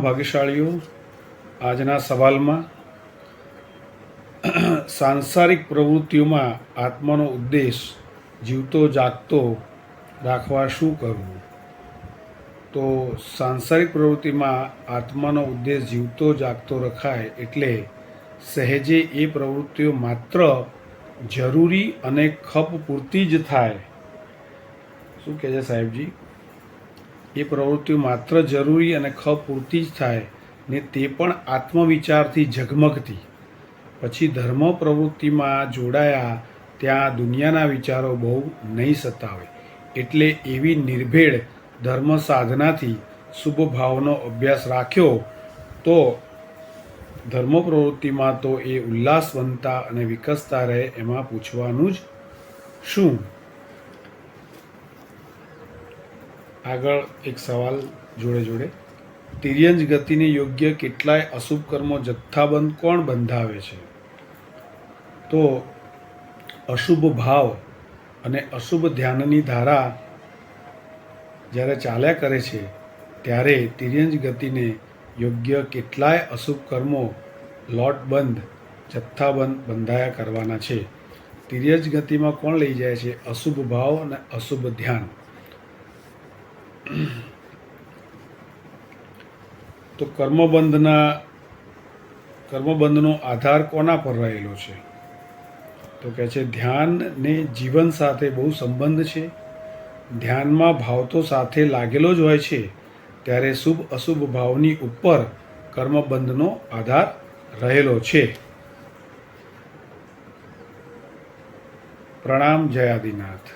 ભાગ્યશાળીઓ આજના સવાલમાં. સાંસારિક પ્રવૃત્તિઓમાં આત્માનો ઉદ્દેશ જીવતો જાગતો રાખવા શું કરવું? તો સાંસારિક પ્રવૃત્તિમાં આત્માનો ઉદ્દેશ જીવતો જાગતો રખાય એટલે સહેજે એ પ્રવૃત્તિઓ માત્ર જરૂરી અને ખપ પૂરતી જ થાય. શું કહે છે સાહેબજી? એ પ્રવૃત્તિઓ માત્ર જરૂરી અને ખ પૂરતી જ થાય ને તે પણ આત્મવિચારથી ઝગમગતી. પછી ધર્મ પ્રવૃત્તિમાં જોડાયા ત્યાં દુનિયાના વિચારો બહુ નહીં સતાવે. એટલે એવી નિર્ભેળ ધર્મ સાધનાથી શુભ ભાવનો અભ્યાસ રાખ્યો તો ધર્મ પ્રવૃત્તિમાં તો એ ઉલ્લાસ બનતા અને વિકસતા રહે એમાં પૂછવાનું જ શું? આગળ એક સવાલ જોડે જોડે. તિર્યંજ ગતિને યોગ્ય કેટલાય અશુભ કર્મો જથ્થાબંધ કોણ બંધાવે છે? તો અશુભ ભાવ અને અશુભ ધ્યાનની ધારા જ્યારે ચાલ્યા કરે છે, ત્યારે તિર્યંજ ગતિને યોગ્ય કેટલાય અશુભ કર્મો લોટબંધ જથ્થાબંધ બંધાયા કરવાના છે. તિર્યજ ગતિમાં કોણ લઈ જાય છે? અશુભ ભાવ અને અશુભ ધ્યાન. તો કર્મબંધના કર્મબંધનો આધાર કોના પર રહેલો છે? તો કહે છે ધ્યાનને જીવન સાથે બહુ સંબંધ છે. ધ્યાનમાં ભાવ તો સાથે લાગેલો જ હોય છે. ત્યારે શુભ અશુભ ભાવની ઉપર કર્મબંધનો આધાર રહેલો છે. પ્રણામ જયાદિનાથ